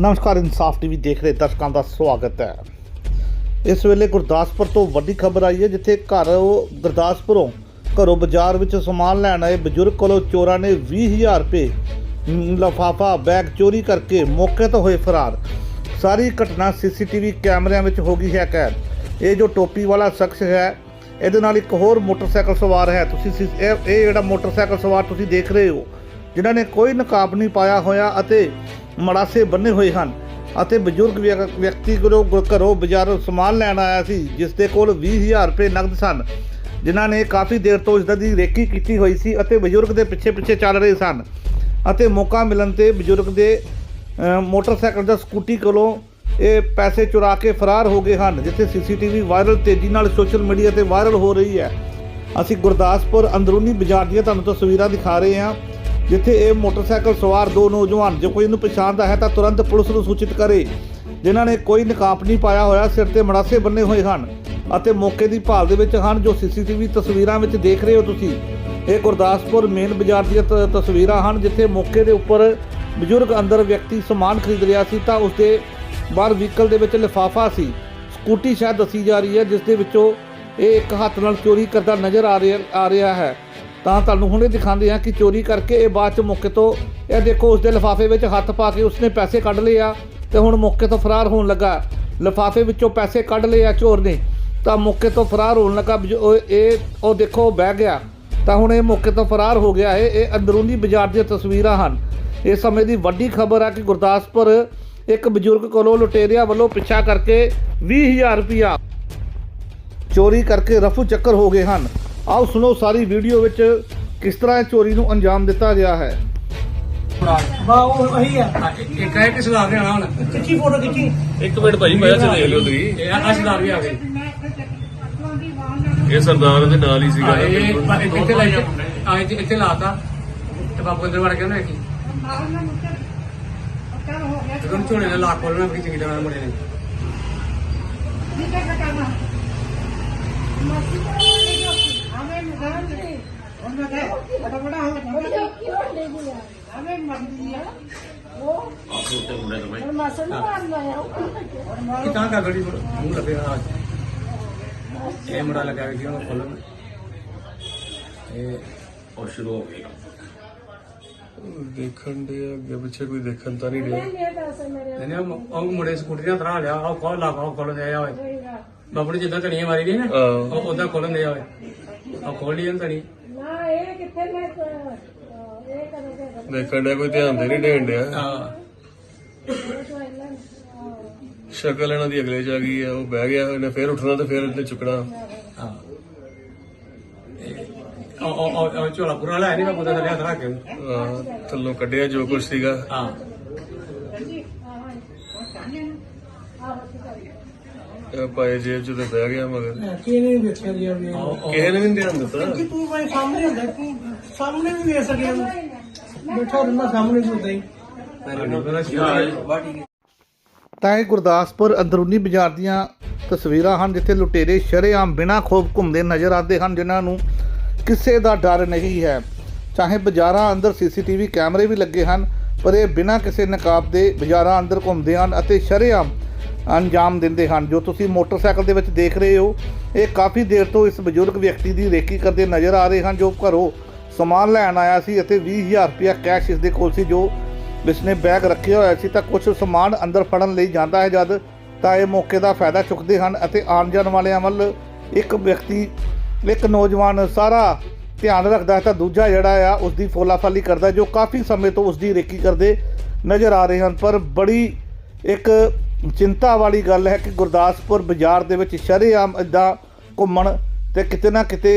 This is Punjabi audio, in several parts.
ਨਮਸਕਾਰ, ਇਨਸਾਫ ਟੀਵੀ ਦੇਖ ਰਹੇ ਦਰਸ਼ਕਾਂ ਦਾ ਸਵਾਗਤ ਹੈ। ਇਸ ਵੇਲੇ ਗੁਰਦਾਸਪੁਰ ਤੋਂ ਵੱਡੀ ਖਬਰ ਆਈ ਹੈ, ਜਿੱਥੇ ਘਰ ਗੁਰਦਾਸਪੁਰੋਂ ਘਰੋਂ ਬਾਜ਼ਾਰ ਵਿੱਚ ਸਮਾਨ ਲੈਣ ਆਏ ਬਜ਼ੁਰਗ ਕੋਲੋਂ ਚੋਰਾਂ ਨੇ 20000 ਰੁਪਏ ਲਫਾਫਾ, ਬੈਗ ਚੋਰੀ ਕਰਕੇ ਮੌਕੇ ਤੋਂ ਹੋਏ ਫਰਾਰ। ਸਾਰੀ ਘਟਨਾ ਸੀਸੀਟੀਵੀ ਕੈਮਰਿਆਂ ਵਿੱਚ ਹੋ ਗਈ ਹੈ ਕੈਦ। ਇਹ ਜੋ ਟੋਪੀ ਵਾਲਾ ਸ਼ਖਸ ਹੈ, ਇਹਦੇ ਨਾਲ ਇੱਕ ਹੋਰ ਮੋਟਰਸਾਈਕਲ ਸਵਾਰ ਹੈ। ਤੁਸੀਂ ਸੀ- ਇਹ ਇਹ ਜਿਹੜਾ ਮੋਟਰਸਾਈਕਲ ਸਵਾਰ ਤੁਸੀਂ ਦੇਖ ਰਹੇ ਹੋ, ਜਿਨ੍ਹਾਂ ਨੇ ਕੋਈ ਨਕਾਬ ਨਹੀਂ ਪਾਇਆ ਹੋਇਆ ਅਤੇ ਮੜਾਸੇ ਬੰਨੇ ਹੋਏ ਹਨ ਅਤੇ ਬਜ਼ੁਰਗ ਵਿਅਕ- ਵਿਅਕਤੀ ਕੋਲੋਂ ਘਰੋਂ ਬਾਜ਼ਾਰੋਂ ਸਮਾਨ ਲੈਣ ਆਇਆ ਸੀ ਜਿਸ ਦੇ ਕੋਲ 20000 ਰੁਪਏ ਨਕਦ ਸਨ, ਜਿਨ੍ਹਾਂ ਨੇ ਕਾਫੀ ਦੇਰ ਤੋਂ ਇਸ ਦੀ ਰੇਕੀ ਕੀਤੀ ਹੋਈ ਸੀ ਅਤੇ ਬਜ਼ੁਰਗ ਦੇ ਪਿੱਛੇ ਪਿੱਛੇ ਚੱਲ ਰਹੇ ਸਨ ਅਤੇ ਮੌਕਾ ਮਿਲਣ ਤੇ ਬਜ਼ੁਰਗ ਦੇ ਮੋਟਰਸਾਈਕਲ ਦਾ ਸਕੂਟੀ ਕੋਲੋਂ ਇਹ ਪੈਸੇ ਚੁਰਾ ਕੇ ਫਰਾਰ ਹੋ ਗਏ ਹਨ, ਜਿੱਥੇ ਸੀਸੀਟੀਵੀ ਵਾਇਰਲ ਤੇਜ਼ੀ ਨਾਲ ਸੋਸ਼ਲ ਮੀਡੀਆ ਤੇ ਵਾਇਰਲ ਹੋ ਰਹੀ ਹੈ। ਅਸੀਂ ਗੁਰਦਾਸਪੁਰ ਅੰਦਰੂਨੀ ਬਾਜ਼ਾਰ ਦੀਆਂ ਤੁਹਾਨੂੰ ਤਸਵੀਰਾਂ ਦਿਖਾ ਰਹੇ ਹਾਂ। ਜਿੱਥੇ ਇਹ ਮੋਟਰਸਾਈਕਲ ਸਵਾਰ ਦੋ ਨੌਜਵਾਨ, ਜੇ ਕੋਈ ਇਹਨੂੰ ਪਛਾਣਦਾ ਹੈ ਤਾਂ ਤੁਰੰਤ ਪੁਲਿਸ ਨੂੰ ਸੂਚਿਤ ਕਰੇ, ਜਿਨ੍ਹਾਂ ਨੇ ਕੋਈ ਨਕਾਬ ਨਹੀਂ ਪਾਇਆ ਹੋਇਆ, ਸਿਰ ਤੇ ਮੜਾਸੇ ਬੰਨੇ ਹੋਏ ਹਨ ਅਤੇ ਮੌਕੇ ਦੀ ਭਾਲ ਦੇ ਵਿੱਚ ਹਨ ਜੋ ਸੀਸੀਟੀਵੀ ਤਸਵੀਰਾਂ ਵਿੱਚ ਦੇਖ ਰਹੇ ਹੋ ਤੁਸੀਂ। ਇਹ ਗੁਰਦਾਸਪੁਰ ਮੇਨ ਬਾਜ਼ਾਰ ਦੀਆਂ ਤਸਵੀਰਾਂ ਹਨ, ਜਿੱਥੇ ਮੌਕੇ ਦੇ ਉੱਪਰ ਬਜ਼ੁਰਗ ਅੰਦਰ ਵਿਅਕਤੀ ਸਮਾਨ ਖਰੀਦ ਰਿਹਾ ਸੀ ਤਾਂ ਉਸਦੇ ਬਾਹਰ ਵਹੀਕਲ ਦੇ ਵਿੱਚ ਲਿਫਾਫਾ ਸੀ। ਸਕੂਟੀ ਸ਼ਾਇਦ ਦੱਸੀ ਜਾ ਰਹੀ ਹੈ, ਜਿਸ ਦੇ ਵਿੱਚੋਂ ਇਹ ਇੱਕ ਹੱਥ ਨਾਲ ਚੋਰੀ ਕਰਦਾ ਨਜ਼ਰ ਆ ਰਿਹਾ ਆ ਰਿਹਾ ਹੈ। ਤਾਂ ਤੁਹਾਨੂੰ ਹੁਣੇ ਦਿਖਾਉਂਦੇ ਹਾਂ ਕਿ ਚੋਰੀ ਕਰਕੇ ਇਹ ਬਾਅਦ ਚ ਮੌਕੇ ਤੋਂ, ਇਹ ਦੇਖੋ ਉਸਦੇ ਲਿਫਾਫੇ ਵਿੱਚ ਹੱਥ ਪਾ ਕੇ ਉਸਨੇ ਪੈਸੇ ਕੱਢ ਲਏ ਆ ਤੇ ਹੁਣ ਮੌਕੇ ਤੋਂ ਫਰਾਰ ਹੋਣ ਲੱਗਾ। ਲਿਫਾਫੇ ਵਿੱਚੋਂ ਪੈਸੇ ਕੱਢ ਲਏ ਆ ਚੋਰ ਨੇ। ਤਾਂ ਮੌਕੇ ਤੋਂ ਫਰਾਰ ਹੋਣ ਲੱਗਾ ਬਜ- ਇਹ, ਉਹ ਦੇਖੋ ਉਹ ਬਹਿ ਗਿਆ। ਤਾਂ ਹੁਣ ਇਹ ਮੌਕੇ ਤੋਂ ਫਰਾਰ ਹੋ ਗਿਆ ਹੈ। ਇਹ ਅੰਦਰੂਨੀ ਬਾਜ਼ਾਰ ਦੀਆਂ ਤਸਵੀਰਾਂ ਹਨ। ਇਸ ਸਮੇਂ ਦੀ ਵੱਡੀ ਖਬਰ ਹੈ ਕਿ ਗੁਰਦਾਸਪੁਰ ਇੱਕ ਬਜ਼ੁਰਗ ਕੋਲੋਂ ਲੁਟੇਰਿਆਂ ਵੱਲੋਂ ਪਿੱਛਾ ਕਰਕੇ 20000 ਰੁਪਇਆ ਚੋਰੀ ਕਰਕੇ ਰਫੂ ਚੱਕਰ ਹੋ ਗਏ ਹਨ। ਆਓ ਸੁਣੋ ਸਾਰੀ ਵੀਡੀਓ ਵਿੱਚ ਕਿਸ ਤਰ੍ਹਾਂ ਇਹ ਚੋਰੀ ਨੂੰ ਅੰਜਾਮ ਦਿੱਤਾ ਗਿਆ ਹੈ। ਬਾ ਉਹ ਅਹੀ ਆ। ਇੱਕ ਹੈ ਕਿ ਸੁਧਾਰ ਲਿਆਣਾ ਹੁਣ। ਖਿੱਚੀ ਫੋਟੋ ਖਿੱਚੀ। ਇੱਕ ਮਿੰਟ ਭਾਈ ਮੈਂ ਚ ਦੇਖ ਲਿਓ ਤੁਸੀਂ। ਇਹ ਆ ਸੁਧਾਰ ਵੀ ਆ ਗਏ। ਇਹ ਸਰਦਾਰ ਦੇ ਨਾਲ ਹੀ ਸੀਗਾ। ਇਹ ਇੱਥੇ ਲਾਈ ਆ ਇੱਥੇ ਇੱਥੇ ਲਾਤਾ ਤੇ। ਬਾਪੂ ਅੰਦਰ ਵੜ ਗਿਆ ਨਾ ਵੇਖੀ ਜਦੋਂ ਝੋਨੇ ਦਾ ਲਾ ਖੋਲਣਾ ਬੜੀ ਚੰਗੀ ਤਰ੍ਹਾਂ ਮੁੰਡੇ ਨੇ। ਇਹ ਤਾਂ ਕਰ ਗੜੀ ਮੂੰਹ ਲੱਗੇ ਹਾਂ ਇਹ ਮੁੰਡਾ ਲੱਗਾ ਵੇਖੀ ਉਹਨੂੰ ਖੋਲਣ ਇਹ ਔਰ ਸ਼ੁਰੂ ਹੋ ਗਈ ਦੇਖਣ ਦੇ ਅੱਗੇ ਪਿੱਛੇ ਕੋਈ ਦੇਖਣ ਤਾਂ ਨਹੀਂ ਰਿਹਾ ਨਹੀਂ ਉਹ ਮੁੰਡੇ ਸਕੂਟਰੀ ਨਾਲ ਤਰਾ ਲਿਆ ਉਹ ਖੋਲ ਲਾ ਉਹ ਖੋਲ ਦੇ ਆ ਓਏ ਬਾਪੂ ਨੇ ਜਿੱਦਾਂ ਧਣੀਆਂ ਮਾਰੀ ਦੀ ਨਾ ਆਹ। ਉਹ ਉਦਾਂ ਖੋਲਣ ਦੇ ਆ ਓਏ ਉਹ ਖੋਲ ਲਈ ਧਣੀ ਦੇਖਣ ਦਾ ਕੋਈ ਧਿਆਨ ਦੇ ਨਹੀਂ ਦੇਣ ਡਿਆ। ਹਾਂ। ਸ਼ਕਲ ਇਹਨਾਂ ਦੀ ਅਗਲੇ ਚ ਆ ਗਈ ਆ ਉਹ ਬਹਿ ਗਿਆ ਉਹਨੇ ਫੇਰ ਉੱਠਣਾ ਤੇ ਫੇਰ ਇਹਨੇ ਚੁੱਕਣਾ। ਹਾਂ। ਉਹ ਉਹ ਉਹ- ਉਹ ਝੋਲਾ ਪੂਰਾ ਲੈ ਨਹੀਂ ਬਾਪੂ ਦਾ ਥੱਲੇ ਹੱਥ ਰੱਖ ਕੇ। ਆਹ, ਥੱਲੋਂ ਕੱਢਿਆ ਜੋ ਕੁਝ ਸੀਗਾ। ਹਾਂ। ਪਾਏ ਜੇਬ ਚ ਤੇ ਬਹਿ ਗਿਆ ਮਗਰ। ਕੀ ਨਹੀਂ ਵੇਖਿਆ ਜੀ ਉਹਨੇ ਕਿਸੇ ਨੇ ਵੀ ਨੀ ਧਿਆਨ ਦਿੱਤਾ। ਕਿ ਤੂੰ ਕੋਈ ਸਾਹਮਣੇ ਹੁੰਦਾ ਤੂੰ ਸਾਹਮਣੇ ਵੀ ਵੇਖ ਸਕਿਆ। ਬੈਠਾ ਰਹਿਣਾ ਸਾਹਮਣੇ ਵੀ ਹੁੰਦਾ ਹੀ। ਤਾਂ ਇਹ ਗੁਰਦਾਸਪੁਰ ਅੰਦਰੂਨੀ ਬਾਜ਼ਾਰ ਦੀਆਂ ਤਸਵੀਰਾਂ ਹਨ ਜਿੱਥੇ ਲੁਟੇਰੇ ਸ਼ਰੇਆਮ ਬਿਨਾਂ ਖੋਫ ਘੁੰਮਦੇ ਨਜ਼ਰ ਆਉਂਦੇ ਹਨ ਜਿਨ੍ਹਾਂ ਨੂੰ ਕਿਸੇ ਦਾ ਡਰ ਨਹੀਂ ਹੈ। ਚਾਹੇ ਬਾਜ਼ਾਰਾਂ ਅੰਦਰ ਸੀਸੀਟੀਵੀ ਕੈਮਰੇ ਵੀ ਲੱਗੇ ਹਨ ਪਰ ਇਹ ਬਿਨਾਂ ਕਿਸੇ ਨਕਾਬ ਦੇ ਬਾਜ਼ਾਰਾਂ ਅੰਦਰ ਘੁੰਮਦੇ ਹਨ ਅਤੇ ਸ਼ਰੇਆਮ ਅੰਜਾਮ ਦਿੰਦੇ ਹਨ। ਜੋ ਤੁਸੀਂ ਮੋਟਰਸਾਈਕਲ ਦੇ ਵਿੱਚ ਦੇਖ ਰਹੇ ਹੋ, ਇਹ ਕਾਫੀ ਦੇਰ ਤੋਂ ਇਸ ਬਜ਼ੁਰਗ ਵਿਅਕਤੀ ਦੀ ਰੇਕੀ ਕਰਦੇ ਨਜ਼ਰ ਆ ਰਹੇ ਹਨ, ਜੋ ਘਰੋਂ ਸਮਾਨ ਲੈਣ ਆਇਆ ਸੀ ਅਤੇ 20000 ਰੁਪਇਆ ਕੈਸ਼ ਇਸ ਦੇ ਕੋਲ ਸੀ, ਜੋ ਇਸਨੇ ਬੈਗ ਰੱਖਿਆ ਹੋਇਆ ਸੀ। ਤਾਂ ਕੁਝ ਸਮਾਨ ਅੰਦਰ ਫੜਨ ਲਈ ਜਾਂਦਾ ਹੈ ਜਦ ਤਾਂ ਇਹ ਮੌਕੇ ਦਾ ਫਾਇਦਾ ਚੁੱਕਦੇ ਹਨ ਅਤੇ ਆਉਣ ਜਾਣ ਵਾਲਿਆਂ ਵੱਲ ਇੱਕ ਵਿਅਕਤੀ, ਇੱਕ ਨੌਜਵਾਨ ਸਾਰਾ ਧਿਆਨ ਰੱਖਦਾ ਹੈ। ਤਾਂ ਦੂਜਾ ਜਿਹੜਾ ਆ, ਉਸ ਦੀ ਫੋਲਾਫਾਲੀ ਕਰਦਾ ਜੋ ਕਾਫੀ ਸਮੇਂ ਤੋਂ ਉਸ ਦੀ ਰੇਕੀ ਕਰਦੇ ਨਜ਼ਰ ਆ ਰਹੇ ਹਨ। ਪਰ ਬੜੀ ਇੱਕ ਚਿੰਤਾ ਵਾਲੀ ਗੱਲ ਹੈ ਕਿ ਗੁਰਦਾਸਪੁਰ ਬਾਜ਼ਾਰ ਦੇ ਵਿੱਚ ਸ਼ਰੇਆਮ ਇਦਾਂ ਘੁੰਮਣ ਤੇ ਕਿਤੇ ਨਾ ਕਿਤੇ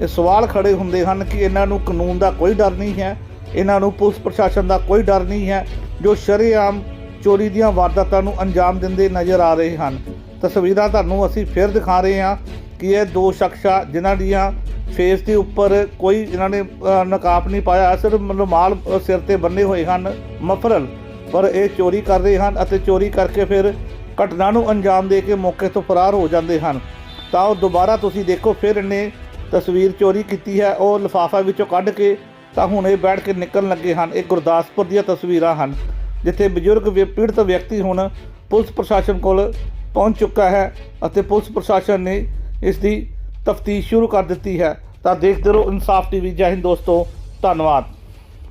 ਇਹ ਸਵਾਲ ਖੜੇ ਹੁੰਦੇ ਹਨ ਕਿ ਇਹਨਾਂ ਨੂੰ ਕਾਨੂੰਨ ਦਾ ਕੋਈ ਡਰ ਨਹੀਂ ਹੈ, ਇਹਨਾਂ ਨੂੰ ਪੁਲਿਸ ਪ੍ਰਸ਼ਾਸਨ ਦਾ ਕੋਈ ਡਰ ਨਹੀਂ ਹੈ, ਜੋ ਸ਼ਰੇਆਮ ਚੋਰੀ ਦੀਆਂ ਵਾਰਦਾਤਾਂ ਨੂੰ ਅੰਜਾਮ ਦਿੰਦੇ ਨਜ਼ਰ ਆ ਰਹੇ ਹਨ। ਤਸਵੀਰਾਂ ਤੁਹਾਨੂੰ ਅਸੀਂ ਫਿਰ ਦਿਖਾ ਰਹੇ ਹਾਂ ਕਿ ਇਹ ਦੋ ਸ਼ਖਸਾਂ ਜਿਨ੍ਹਾਂ ਦੀਆਂ ਫੇਸ ਦੇ ਉੱਪਰ ਕੋਈ ਇਹਨਾਂ ਨੇ ਨਕਾਬ ਨਹੀਂ ਪਾਇਆ, ਸਿਰਫ ਮਤਲਬ ਮਾਲ ਸਿਰ ਤੇ ਬੰਨੇ ਹੋਏ ਹਨ, ਮਫਰਲ। ਪਰ ਇਹ ਚੋਰੀ ਕਰ ਰਹੇ ਹਨ ਅਤੇ ਚੋਰੀ ਕਰਕੇ ਫਿਰ ਘਟਨਾ ਨੂੰ ਅੰਜਾਮ ਦੇ ਕੇ ਮੌਕੇ ਤੋਂ ਫਰਾਰ ਹੋ ਜਾਂਦੇ ਹਨ। ਤਾਂ ਉਹ ਦੁਬਾਰਾ ਤੁਸੀਂ ਦੇਖੋ, ਫਿਰ ਇਹਨੇ ਤਸਵੀਰ ਚੋਰੀ ਕੀਤੀ ਹੈ, ਉਹ ਲਿਫਾਫਾ ਵਿੱਚੋਂ ਕੱਢ ਕੇ ਤਾਂ ਹੁਣ ਇਹ ਬੈਠ ਕੇ ਨਿਕਲਣ ਲੱਗੇ ਹਨ। ਇਹ ਗੁਰਦਾਸਪੁਰ ਦੀਆਂ ਤਸਵੀਰਾਂ ਹਨ, ਜਿੱਥੇ ਬਜ਼ੁਰਗ ਵਿ- ਪੀੜਤ ਵਿਅਕਤੀ ਹੁਣ ਪੁਲਿਸ ਪ੍ਰਸ਼ਾਸਨ ਕੋਲ ਪਹੁੰਚ ਚੁੱਕਾ ਹੈ ਅਤੇ ਪੁਲਿਸ ਪ੍ਰਸ਼ਾਸਨ ਨੇ ਇਸ ਦੀ ਤਫਤੀਸ਼ ਸ਼ੁਰੂ ਕਰ ਦਿੱਤੀ ਹੈ। ਤਾਂ ਦੇਖਦੇ ਰਹੋ, ਇਨਸਾਫ ਟੀਵੀ, ਜੈ ਹਿੰਦ ਦੋਸਤੋ, ਧੰਨਵਾਦ।